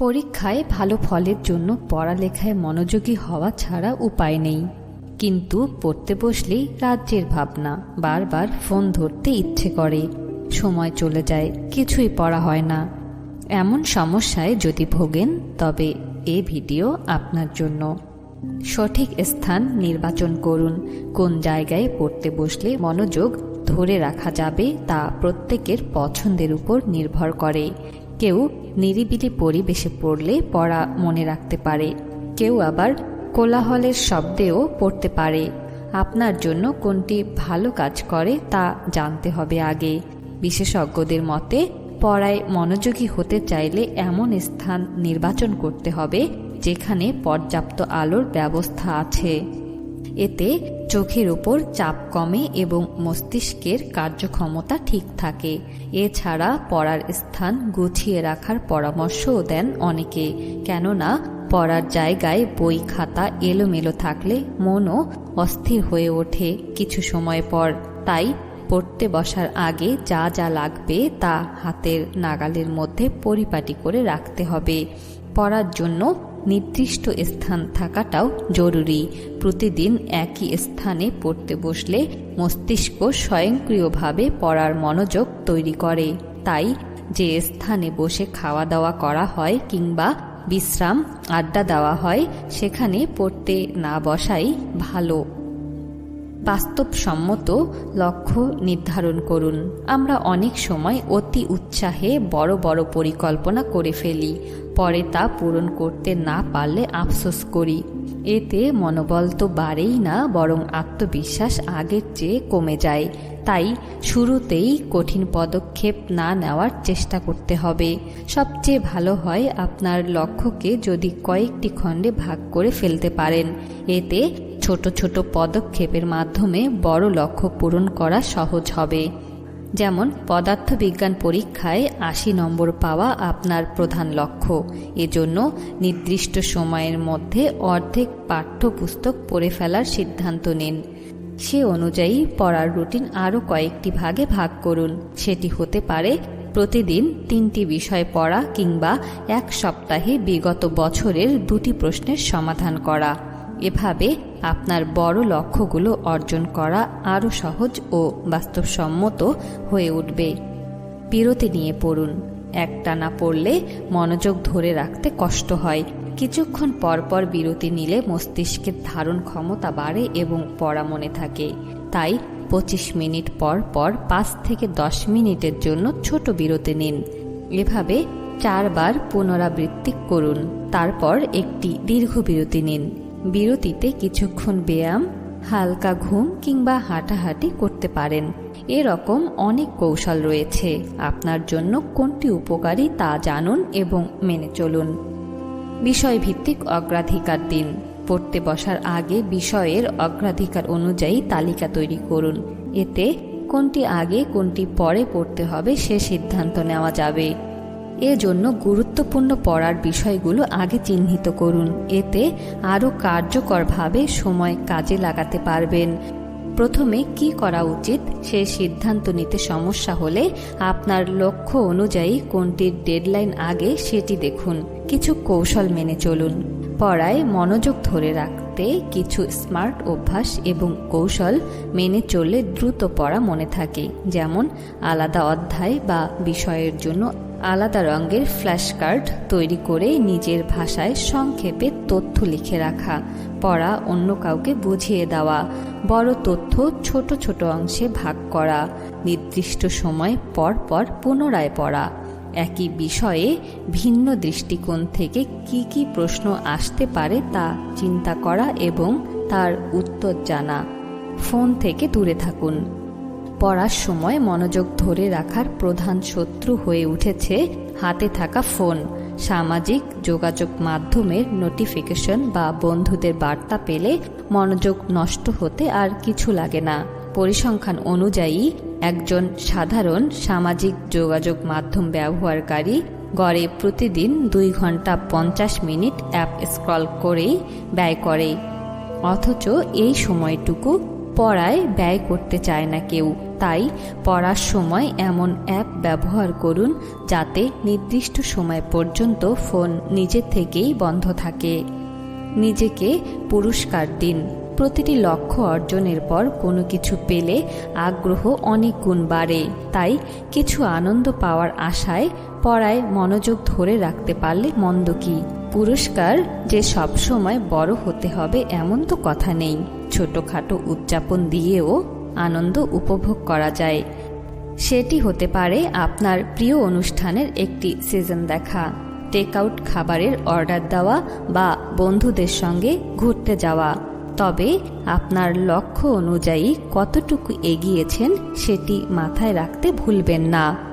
পরীক্ষায় ভালো ফলের জন্য পড়ালেখায় মনোযোগী হওয়া ছাড়া উপায় নেই। কিন্তু পড়তে বসলেই রাজ্যের ভাবনা, বারবার ফোন ধরতে ইচ্ছে করে। সময় চলে যায়, কিছুই পড়া হয় না। এমন সমস্যায় যদি ভোগেন, তবে এ ভিডিও আপনার জন্য। সঠিক স্থান নির্বাচন করুন, কোন জায়গায় পড়তে বসলে মনোযোগ ধরে রাখা যাবে তা প্রত্যেকের পছন্দের উপর নির্ভর করে। কেউ নিরিবিলি পরিবেশে পড়লে পড়া মনে রাখতে পারে। কেউ আবার কোলাহলের শব্দেও পড়তে পারে। আপনার জন্য কোনটি ভালো কাজ করে তা জানতে হবে আগে। বিশেষজ্ঞদের মতে, পড়ায় মনোযোগী হতে চাইলে এমন স্থান নির্বাচন করতে হবে যেখানে পর্যাপ্ত আলোর ব্যবস্থা আছে। এতে চোখের উপর চাপ কমে এবং মস্তিষ্কের কার্যক্ষমতা ঠিক থাকে। এছাড়া পড়ার স্থান গুছিয়ে রাখার পরামর্শও দেন অনেকে, কেননা পড়ার জায়গায় বই খাতা এলোমেলো থাকলে মনও অস্থির হয়ে ওঠে কিছু সময় পর। তাই পড়তে বসার আগে যা যা লাগবে তা হাতের নাগালের মধ্যে পরিপাটি করে রাখতে হবে। পড়ার জন্য নির্দিষ্ট স্থান থাকাটাও জরুরি। প্রতিদিন একই স্থানে পড়তে বসলে মস্তিষ্ক স্বয়ংক্রিয়ভাবে পড়ার মনোযোগ তৈরি করে। তাই যে স্থানে বসে খাওয়া দাওয়া করা হয় কিংবা বিশ্রাম, আড্ডা দেওয়া হয়, সেখানে পড়তে না বসাই ভালো। বাস্তবসম্মত লক্ষ্য নির্ধারণ করুন। আমরা অনেক সময় অতি উৎসাহে বড় বড় পরিকল্পনা করে ফেলি। পরে তা পূরণ করতে না পারলে আফসোস করি। এতে মনোবল তো বাড়েই না, বরং আত্মবিশ্বাস আগের চেয়ে কমে যায়। তাই শুরুতেই কঠিন পদক্ষেপ না নেওয়ার চেষ্টা করতে হবে। সবচেয়ে ভালো হয় আপনার লক্ষ্যকে যদি কয়েকটি খণ্ডে ভাগ করে ফেলতে পারেন। এতে ছোট ছোট পদক্ষেপের মাধ্যমে বড় লক্ষ্য পূরণ করা সহজ হবে। যেমন পদার্থবিজ্ঞান পরীক্ষায় আশি নম্বর পাওয়া আপনার প্রধান লক্ষ্য। এজন্য নির্দিষ্ট সময়ের মধ্যে অর্ধেক পাঠ্যপুস্তক পড়ে ফেলার সিদ্ধান্ত নিন। সে অনুযায়ী পড়ার রুটিন আরও কয়েকটি ভাগে ভাগ করুন। সেটি হতে পারে প্রতিদিন তিনটি বিষয় পড়া কিংবা এক সপ্তাহে বিগত বছরের দুটি প্রশ্নের সমাধান করা। এভাবে আপনার বড় লক্ষ্যগুলো অর্জন করা আরও সহজ ও বাস্তবসম্মত হয়ে উঠবে। বিরতি নিয়ে পড়ুন। একটানা পড়লে মনোযোগ ধরে রাখতে কষ্ট হয়। কিছুক্ষণ পরপর বিরতি নিলে মস্তিষ্কের ধারণ ক্ষমতা বাড়ে এবং পড়া মনে থাকে। তাই পঁচিশ মিনিট পর পর পাঁচ থেকে দশ মিনিটের জন্য ছোট বিরতি নিন। এভাবে চারবার পুনরাবৃত্তি করুন। তারপর একটি দীর্ঘ বিরতি নিন। বিরতিতে কিছুক্ষণ ব্যায়াম, হালকা ঘুম কিংবা হাঁটাহাঁটি করতে পারেন। এরকম অনেক কৌশল রয়েছে। আপনার জন্য কোনটি উপকারী তা জানুন এবং মেনে চলুন। বিষয়ভিত্তিক অগ্রাধিকার দিন। পড়তে বসার আগে বিষয়ের অগ্রাধিকার অনুযায়ী তালিকা তৈরি করুন। এতে কোনটি আগে, কোনটি পরে পড়তে হবে সে সিদ্ধান্ত নেওয়া যাবে। এজন্য গুরুত্বপূর্ণ পড়ার বিষয়গুলো আগে চিহ্নিত করুন। এতে আরও কার্যকরভাবে সময় কাজে লাগাতে পারবেন। প্রথমে কি করা উচিত? সে সিদ্ধান্ত নিতে সমস্যা হলে আপনার লক্ষ্য অনুযায়ী কোনটির ডেডলাইন আগে সেটি দেখুন। কিছু কৌশল মেনে চলুন। পড়ায় মনোযোগ ধরে রাখতে কিছু স্মার্ট অভ্যাস এবং কৌশল মেনে চললে দ্রুত পড়া মনে থাকে। যেমন আলাদা অধ্যায় বা বিষয়ের জন্য আলাদা রঙের ফ্ল্যাশ কার্ড তৈরি করে নিজের ভাষায় সংক্ষেপে তথ্য লিখে রাখা, পড়া অন্য কাউকে বুঝিয়ে দেওয়া, বড় তথ্য ছোট ছোট অংশে ভাগ করা, নির্দিষ্ট সময় পর পর পুনরায় পড়া। একই বিষয়ে ভিন্ন দৃষ্টিকোণ থেকে কি কি প্রশ্ন আসতে পারে তা চিন্তা করা এবং তার উত্তর জানা। ফোন থেকে দূরে থাকুন। পড়ার সময় মনোযোগ ধরে রাখার প্রধান শত্রু হয়ে উঠেছে হাতে থাকা ফোন। সামাজিক যোগাযোগ মাধ্যমের নোটিফিকেশন বা বন্ধুদের বার্তা পেলে মনোযোগ নষ্ট হতে আর কিছু লাগে না। পরিসংখ্যান অনুযায়ী, একজন সাধারণ সামাজিক যোগাযোগ মাধ্যম ব্যবহারকারী গড়ে প্রতিদিন দুই ঘণ্টা পঞ্চাশ মিনিট অ্যাপ স্ক্রল করেই ব্যয় করে। অথচ এই সময়টুকু পড়ায় ব্যয় করতে চায় না কেউ। তাই পড়ার সময় এমন অ্যাপ ব্যবহার করুন যাতে নির্দিষ্ট সময় পর্যন্ত ফোন নিজে থেকেই বন্ধ থাকে। নিজেকে পুরস্কার দিন। প্রতিটি লক্ষ্য অর্জনের পর কোনো কিছু পেলে আগ্রহ অনেক গুণ বাড়ে। তাই কিছু আনন্দ পাওয়ার আশায় পড়ায় মনোযোগ ধরে রাখতে পারলে মন্দ কি? পুরস্কার যে সবসময় বড় হতে হবে এমন তো কথা নেই। ছোটোখাটো উদযাপন দিয়েও আনন্দ উপভোগ করা যায়। সেটি হতে পারে আপনার প্রিয় অনুষ্ঠানের একটি সিজন দেখা টেক আউট খাবারের অর্ডার দেওয়া বা বন্ধুদের সঙ্গে ঘুরতে যাওয়া। তবে আপনার লক্ষ্য অনুযায়ী কতটুকু এগিয়েছেন সেটি মাথায় রাখতে ভুলবেন না।